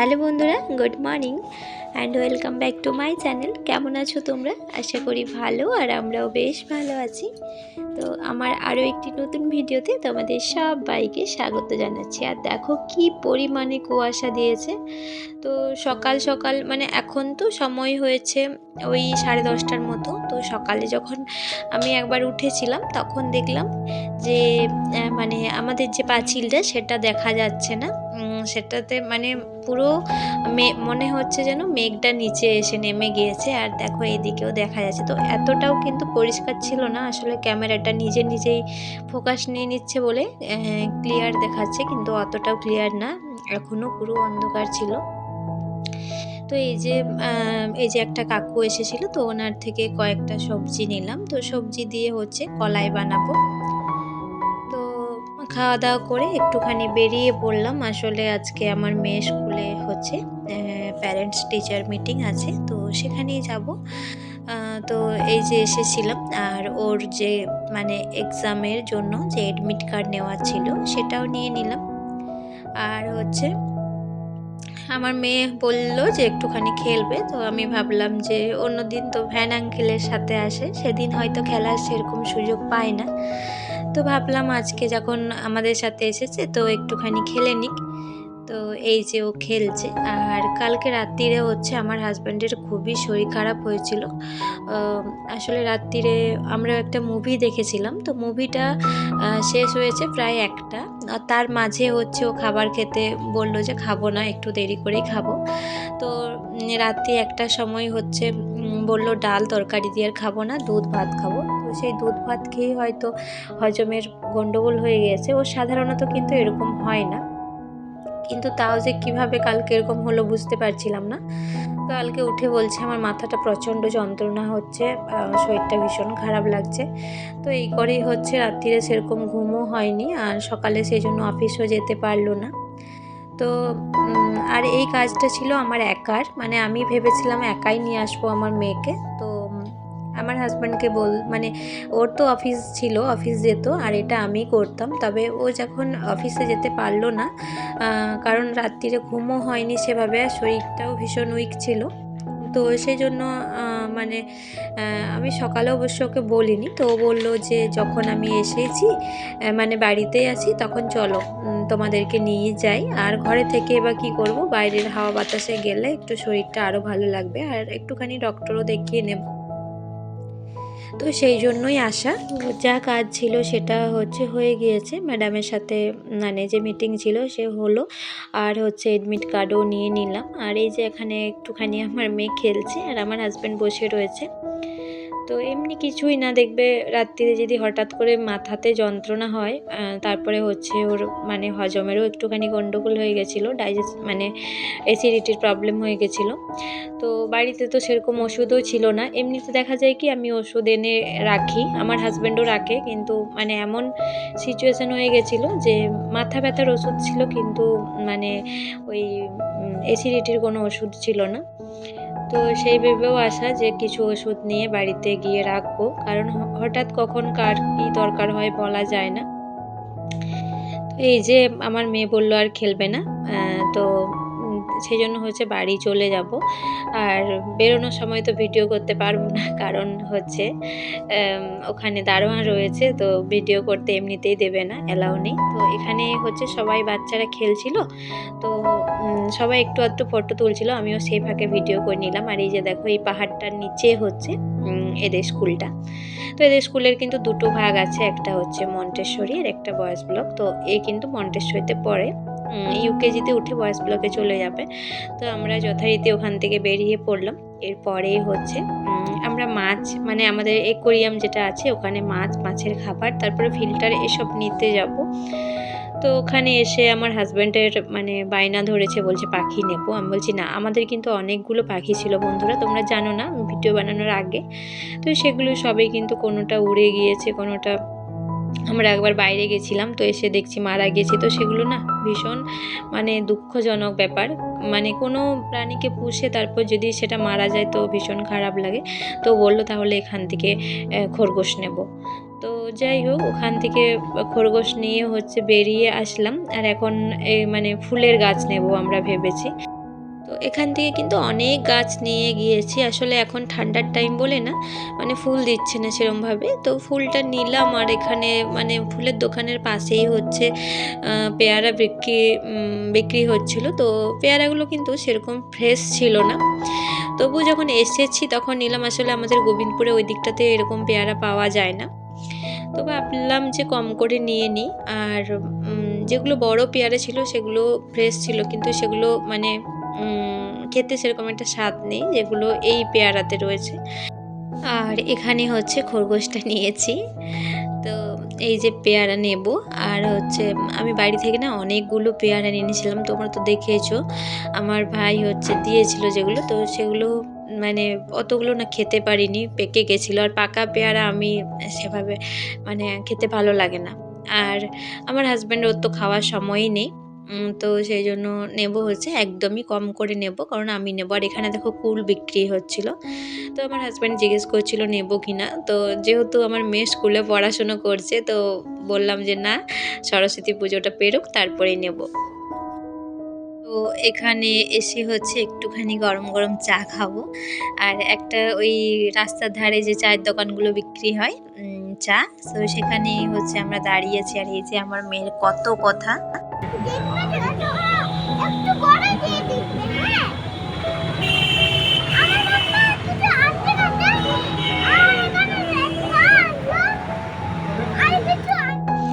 Hello বন্ধুরা, good morning and welcome back to my channel কেমন আছো তোমরা? আশা করি ভালো আর আমরাও বেশ ভালো আছি। তো আমার আরও একটি নতুন ভিডিওতে তোমাদের সব বাইকে স্বাগত জানাচ্ছি। আর দেখো কি পরিমাণে কুয়াশা দিয়েছে। তো সকাল সকাল মানে এখন তো সময় হয়েছে ওই সাড়ে দশটার মতো। তো সকালে যখন আমি একবার উঠেছিলাম, তখন দেখলাম যে মানে আমাদের যে পাঁচিলটা সেটা দেখা যাচ্ছে না। সেটাতে মানে পুরো মনে হচ্ছে যেন মেঘটা নিচে এসে নেমে গিয়েছে আর দেখো এদিকেও দেখা যাচ্ছে। তো এতটাও কিন্তু পরিষ্কার ছিল না, আসলে ক্যামেরাটা নিজে নিজেই ফোকাস নিয়ে নিচ্ছে বলে ক্লিয়ার দেখাচ্ছে, কিন্তু অতটাও ক্লিয়ার না। এখনও পুরো অন্ধকার ছিল। তো এই যে এই যে একটা কাকু এসেছিল, তো ওনার থেকে কয়েকটা সবজি নিলাম। তো সবজি দিয়ে হচ্ছে কলাই বানাবো। তো খাওয়া দাওয়া করে একটুখানি বেরিয়ে পড়লাম। আসলে আজকে আমার মেয়ে স্কুলে হচ্ছে প্যারেন্টস টিচার মিটিং আছে, তো সেখানেই যাব। তো এই যে এসেছিলাম, আর ওর যে মানে এক্সামের জন্য যে অ্যাডমিট কার্ড নেওয়া ছিল, সেটাও নিয়ে নিলাম। আর হচ্ছে আমার মেয়ে বলল যে একটুখানি খেলবে, তো আমি ভাবলাম যে অন্যদিন তো ভ্যান আঙ্কেলের সাথে আসে, সেদিন হয়তো খেলার সেরকম সুযোগ পায় না। তো ভাবলাম আজকে যখন আমাদের সাথে এসেছে, তো একটুখানি খেলে নিক। তো এই যে ও খেলছে। আর কালকে রাত্রিরে হচ্ছে আমার হাজব্যান্ডের খুবই শরীর খারাপ হয়েছিল। আসলে রাত্রিরে আমরা একটা মুভি দেখেছিলাম। তো মুভিটা শেষ হয়েছে প্রায় একটা। তার মাঝে হচ্ছে ও খাবার খেতে বলল যে, খাব না, একটু দেরি করেই খাব। তো রাত্রি একটা সময় হচ্ছে বলল, ডাল তরকারি দিয়ে আর খাব না, দুধ ভাত খাব। তো সেই দুধ ভাত খেয়ে হয়তো হজমের গন্ডগোল হয়ে গিয়েছে ও সাধারণত কিন্তু এরকম হয় না। কিন্তু তাও যে কীভাবে কালকে এরকম হলো বুঝতে পারছিলাম না। কালকে উঠে বলছে আমার মাথাটা প্রচণ্ড যন্ত্রণা হচ্ছে শরীরটা ভীষণ খারাপ লাগছে। তো এই করেই হচ্ছে রাত্রিরে সেরকম ঘুমও হয়নি আর সকালে সেই জন্য অফিসও যেতে পারল না। তো আর এই কাজটা ছিল আমার একার মানে আমি ভেবেছিলাম একাই নিয়ে আসব আমার মেয়েকে। তো আমার হাজব্যান্ডকে বল মানে ওর তো অফিস ছিল অফিস যেত, আর এটা আমি করতাম। তবে ও যখন অফিসে যেতে পারল না কারণ রাত্রিরে ঘুমও হয়নি সেভাবে আর শরীরটাও ভীষণ উইক ছিল। তো সেই জন্য মানে আমি সকালে অবশ্য ওকে বলিনি। তো ও বলল যে, যখন আমি এসেছি মানে বাড়িতেই আছি, তখন চলো তোমাদেরকে নিয়ে যাই। আর ঘরে থেকে এবার কি করব? বাইরের হাওয়া বাতাসে গেলে একটু শরীরটা আরও ভালো লাগবে। আর একটুখানি ডক্টরও দেখিয়ে নেব। তো সেই জন্যই আসা। যা কাজ ছিল সেটা হচ্ছে হয়ে গিয়েছে। ম্যাডামের সাথে মানে যে মিটিং ছিল সে হলো। আর হচ্ছে এডমিট কার্ডও নিয়ে নিলাম। আর এই যে এখানে একটুখানি আমার মেয়ে খেলছে আর আমার হাজব্যান্ড বসে রয়েছে। তো এমনি কিছুই না, দেখবে রাত্রিরে যদি হঠাৎ করে মাথাতে যন্ত্রণা হয় তারপরে হচ্ছে ওর মানে হজমেরও একটুখানি গন্ডগোল হয়ে গেছিল ডাইজেস্ট মানে অ্যাসিডিটির প্রবলেম হয়ে গেছিল। তো বাড়িতে তো সেরকম ওষুধও ছিল না। এমনিতে দেখা যায় কি আমি ওষুধ এনে রাখি, আমার হাজব্যান্ডও রাখে। কিন্তু মানে এমন সিচুয়েশান হয়ে গেছিল যে মাথা ব্যথার ওষুধ ছিল কিন্তু মানে ওই অ্যাসিডিটির কোনো ওষুধ ছিল না। তো সেই ভেবেও আসা যে কিছু ওষুধ নিয়ে বাড়িতে গিয়ে রাখব। কারণ হঠাৎ কখন কার কী দরকার হয় বলা যায় না। এই যে আমার মেয়ে বলল আর খেলবে না। তো সেই জন্য হচ্ছে বাড়ি চলে যাব। আর বেরোনোর সময় তো ভিডিও করতে পারব না, কারণ হচ্ছে ওখানে দারোয়ান রয়েছে, তো ভিডিও করতে এমনিতেই দেবে না অ্যালাউ নেই। তো এখানে হচ্ছে সবাই বাচ্চারা খেলছিল, তো সবাই একটু একটু ফটো তুলছিল, আমিও সেই ফাঁকে ভিডিও করে নিলাম। আর এই যে দেখো, এই পাহাড়টার নিচে হচ্ছে এদের স্কুলটা। তো এদের স্কুলের কিন্তু দুটো ভাগ আছে, একটা হচ্ছে মন্টেশ্বরী আর একটা বয়েজ ব্লক। তো এ কিন্তু মন্টেশ্বরীতে পড়ে। ইউকেজিতে উঠে বয়েজ ব্লকে চলে যাবে। তো আমরা যথারীতি ওখান থেকে বেরিয়ে পড়লাম। এরপরে হচ্ছে আমরা মাছ মানে আমাদের একোরিয়াম যেটা আছে, ওখানে মাছ, মাছের খাবার, তারপরে ফিল্টার এসব নিতে যাব। তো ওখানে এসে আমার হাজব্যান্ডের মানে বায়না ধরেছে, বলছে, পাখি নেব। আমি বলছি, না, আমাদের কিন্তু অনেকগুলো পাখি ছিল বন্ধুরা, তোমরা জানো না ভিডিও বানানোর আগে। তো সেগুলো সবই কিন্তু কোনোটা উড়ে গিয়েছে, কোনোটা আমরা একবার বাইরে গেছিলাম, তো এসে দেখছি মারা গেছে। তো সেগুলো না ভীষণ মানে দুঃখজনক ব্যাপার। মানে কোনো প্রাণীকে পুষে তারপর যদি সেটা মারা যায় তো ভীষণ খারাপ লাগে। তো বলল তাহলে এখান থেকে খরগোশ নেব। তো যাই হোক, ওখান থেকে খরগোশ নিয়ে হচ্ছে বেরিয়ে আসলাম। আর এখন মানে ফুলের গাছ নেব আমরা ভেবেছি। এখান থেকে কিন্তু অনেক গাছ নিয়ে গিয়েছি। আসলে এখন ঠান্ডার টাইম বলে না মানে ফুল দিচ্ছে না সেরমভাবে। তো ফুলটা নিলাম আর এখানে মানে ফুলের দোকানের পাশেই হচ্ছে পেয়ারা বিক্রি বিক্রি হচ্ছিল। তো পেয়ারাগুলো কিন্তু সেরকম ফ্রেশ ছিল না। তবু যখন এসেছি তখন নিলাম। আসলে আমাদের গোবিন্দপুরে ওই দিকটাতে এরকম পেয়ারা পাওয়া যায় না। তো ভাবলাম যে কম করে নিয়ে নিই। আর যেগুলো বড় পেয়ারা ছিল সেগুলো ফ্রেশ ছিল। কিন্তু সেগুলো মানে খেতে সেরকম একটা স্বাদ নেই, যেগুলো এই পেয়ারাতে রয়েছে। আর এখানে হচ্ছে খরগোশটা নিয়েছি। তো এই যে পেয়ারা নেব, আর হচ্ছে আমি বাড়ি থেকে না অনেকগুলো পেয়ারা নিয়ে নিয়েছিলাম তোমরা তো দেখেছ। আমার ভাই হচ্ছে দিয়েছিল যেগুলো, তো সেগুলো মানে অতগুলো না খেতে পারিনি, পেকে গেছিল। আর পাকা পেয়ারা আমি সেভাবে মানে খেতে ভালো লাগে না। আর আমার হাজব্যান্ডের ওর তো খাওয়ার সময়ই নেই। তো সেই জন্য নেব হচ্ছে, একদমই কম করে নেব, কারণ আমি নেব। আর এখানে দেখো কুল বিক্রি হচ্ছিল। তো আমার হাজব্যান্ড জিজ্ঞেস করছিল, নেব কি না? তো যেহেতু আমার মেয়ে স্কুলে পড়াশুনো করছে, তো বললাম যে না, সরস্বতী পুজোটা পেরুক, তারপরেই নেব। তো এখানে এসে হচ্ছে একটুখানি গরম গরম চা খাব। আর একটা ওই রাস্তার ধারে যে চায়ের দোকানগুলো বিক্রি হয় চা, তো সেখানে হচ্ছে আমরা দাঁড়িয়েছি আর এই যে আমার মেয়ের কত কথা।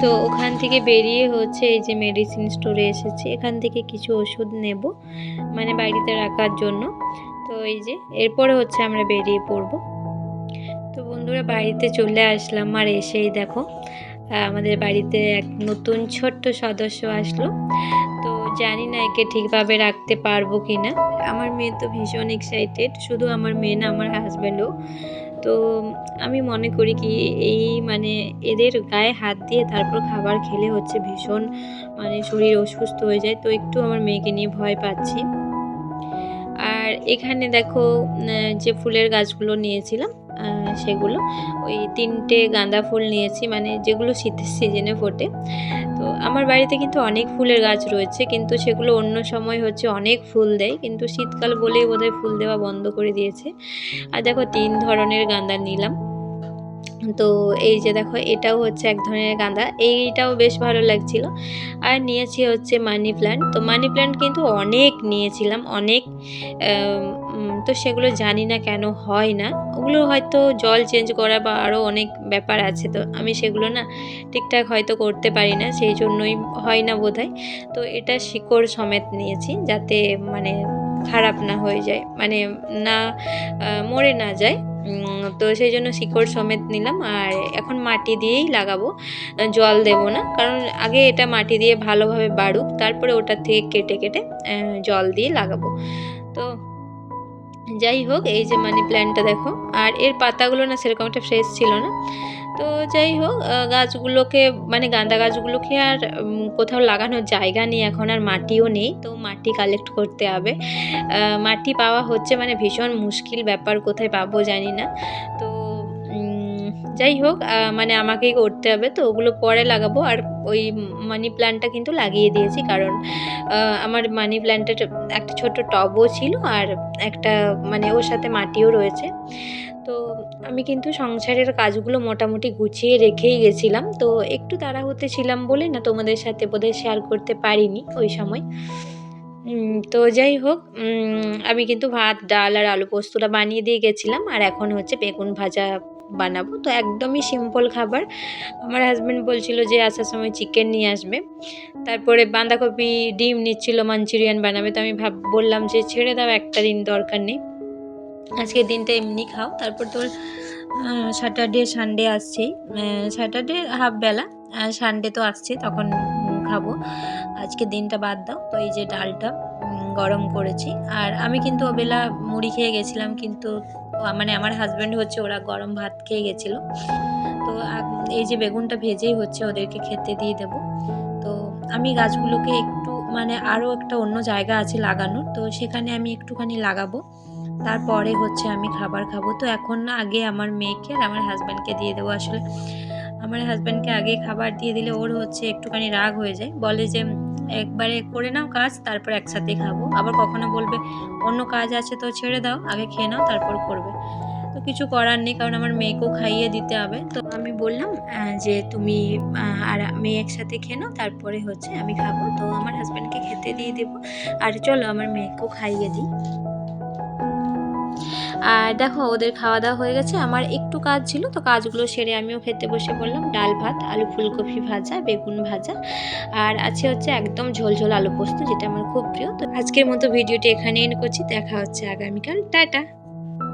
তো ওখান থেকে বেরিয়ে হচ্ছে এই যে মেডিসিন স্টোরে এসেছি। এখান থেকে কিছু ওষুধ নেব মানে বাড়িতে রাখার জন্য। তো এই যে, এরপরে হচ্ছে আমরা বেরিয়ে পড়ব। তো বন্ধুরা, বাড়িতে চলে আসলাম। আর এসেই দেখো আমাদের বাড়িতে এক নতুন ছোট্ট সদস্য আসলো। তো জানি না একে ঠিকভাবে রাখতে পারব কি না আমার মেয়ে তো ভীষণ এক্সাইটেড শুধু আমার মেয়ে না, আমার হাজব্যান্ডও তো আমি মনে করি কি, এই মানে এদের গায়ে হাত দিয়ে তারপর খাবার খেলে হচ্ছে ভীষণ মানে শরীর অসুস্থ হয়ে যায়। তো একটু আমার মেয়েকে নিয়ে ভয় পাচ্ছি। আর এখানে দেখো যে ফুলের গাছগুলো নিয়েছিলাম সেগুলো, ওই তিনটে গাঁদা ফুল নিয়েছি মানে যেগুলো শীতের সিজনে ফোটে। তো আমার বাড়িতে কিন্তু অনেক ফুলের গাছ রয়েছে, কিন্তু সেগুলো অন্য সময় হচ্ছে অনেক ফুল দেয়, কিন্তু শীতকাল বলেই বোধহয় ফুল দেওয়া বন্ধ করে দিয়েছে। আর দেখো তিন ধরনের গাঁদা নিলাম। তো এই যে দেখো, এটাও হচ্ছে এক ধরনের গাঁদা। এইটাও বেশ ভালো লাগছিল। আর নিয়েছি হচ্ছে মানি প্ল্যান্ট তো মানি প্ল্যান্ট কিন্তু অনেক নিয়েছিলাম, অনেক তো সেগুলো জানি না কেন হয় না। ওগুলো হয়তো জল চেঞ্জ করা বা আরও অনেক ব্যাপার আছে, তো আমি সেগুলো না ঠিকঠাক হয়তো করতে পারি না, সেই জন্যই হয় না বোধহয়। তো এটা শিকড় সমেত নিয়েছি যাতে মানে খারাপ না হয়ে যায় মানে না মরে না যায়। তো সেই জন্য শিকড় সমেত নিলাম আর এখন মাটি দিয়েই লাগাবো। জল দেব না, কারণ আগে এটা মাটি দিয়ে ভালোভাবে বাড়ুক, তারপরে ওটা থেকে কেটে কেটে জল দিয়ে লাগাবো। তো যাই হোক, এই যে মানি প্ল্যান্টটা দেখো, আর এর পাতাগুলো না সেরকম একটা ফ্রেশ ছিল না। তো যাই হোক গাছগুলোকে মানে গাঁদা গাছগুলোকে আর কোথাও লাগানোর জায়গা নেই, এখন আর মাটিও নেই, তো মাটি কালেক্ট করতে হবে। মাটি পাওয়া হচ্ছে মানে ভীষণ মুশকিল ব্যাপার, কোথায় পাবো জানি না। তো যাই হোক মানে আমাকেই করতে হবে, তো ওগুলো পরে লাগাবো। আর ওই মানি প্ল্যান্টটা কিন্তু লাগিয়ে দিয়েছি, কারণ আমার মানি প্ল্যান্টের একটা ছোট্ট টবও ছিল, আর একটা মানে ওর সাথে মাটিও রয়েছে। তো আমি কিন্তু সংসারের কাজগুলো মোটামুটি গুছিয়ে রেখেই গেছিলাম। তো একটু তাড়াহুতে ছিলাম বলে না তোমাদের সাথে বোধহয় শেয়ার করতে পারিনি ওই সময়। তো যাই হোক আমি কিন্তু ভাত, ডাল আর আলু পোস্তটা বানিয়ে দিয়ে গেছিলাম আর এখন হচ্ছে বেগুন ভাজা বানাবো। তো একদমই সিম্পল খাবার। আমার হাজব্যান্ড বলছিল যে আসার সময় চিকেন নিয়ে আসবে। তারপরে বাঁধাকপি, ডিম নিচ্ছিল মাঞ্চুরিয়ান বানাবে। তো আমি ভাব, বললাম যে ছেড়ে দাও, একটা দিন দরকার নেই। আজকের দিনটা এমনি খাও। তারপর তোর স্যাটারডে সানডে আসছেই স্যাটারডে হাফ বেলা সানডে তো আসছে, তখন খাব। আজকে দিনটা বাদ দাও। তো এই যে ডালটা গরম করেছি। আর আমি কিন্তু ওবেলা মুড়ি খেয়ে গেছিলাম, কিন্তু মানে আমার হাজব্যান্ড হচ্ছে, ওরা গরম ভাত খেয়ে গেছিল। তো এই যে বেগুনটা ভেজেই হচ্ছে, ওদেরকে খেতে দিয়ে দেব। তো আমি গাছগুলোকে একটু মানে আরও একটা অন্য জায়গা আছে লাগানোর। তো সেখানে আমি একটুখানি লাগাবো। তারপরে হচ্ছে আমি খাবার খাব। তো এখন না আগে আমার মেয়েকে আর আমার হাজব্যান্ডকে দিয়ে দেবো। আসলে আমার হাজব্যান্ডকে আগে খাবার দিয়ে দিলে ওর হচ্ছে একটুখানি রাগ হয়ে যায়। বলে যে একবারে করে নাও কাজ, তারপর একসাথে খাব। আবার কখনো বলবে, অন্য কাজ আছে তো ছেড়ে দাও, আগে খেয়ে নাও, তারপর করবে। তো কিছু করার নেই, কারণ আমার মেয়েকেও খাইয়ে দিতে হবে। তো আমি বললাম যে, তুমি আর মেয়ে একসাথে খেয়ে নাও, তারপরে হচ্ছে আমি খাব। তো আমার হাজব্যান্ডকে খেতে দিয়ে দেবো। আর চলো আমার মেয়েকেও খাইয়ে দিই। আর দেখো, ওদের খাওয়া দাওয়া হয়ে গেছে। আমার একটু কাজ ছিল, তো কাজগুলো সেরে আমিও খেতে বসে পড়লাম। ডাল ভাত, আলু ফুলকপি ভাজা, বেগুন ভাজা। আর আছে হচ্ছে একদম ঝোল ঝোল আলু পোস্ত, যেটা আমার খুব প্রিয়। তো আজকের মতো ভিডিওটি এখানে এন করছি। দেখা হচ্ছে আগামীকাল। টাটা!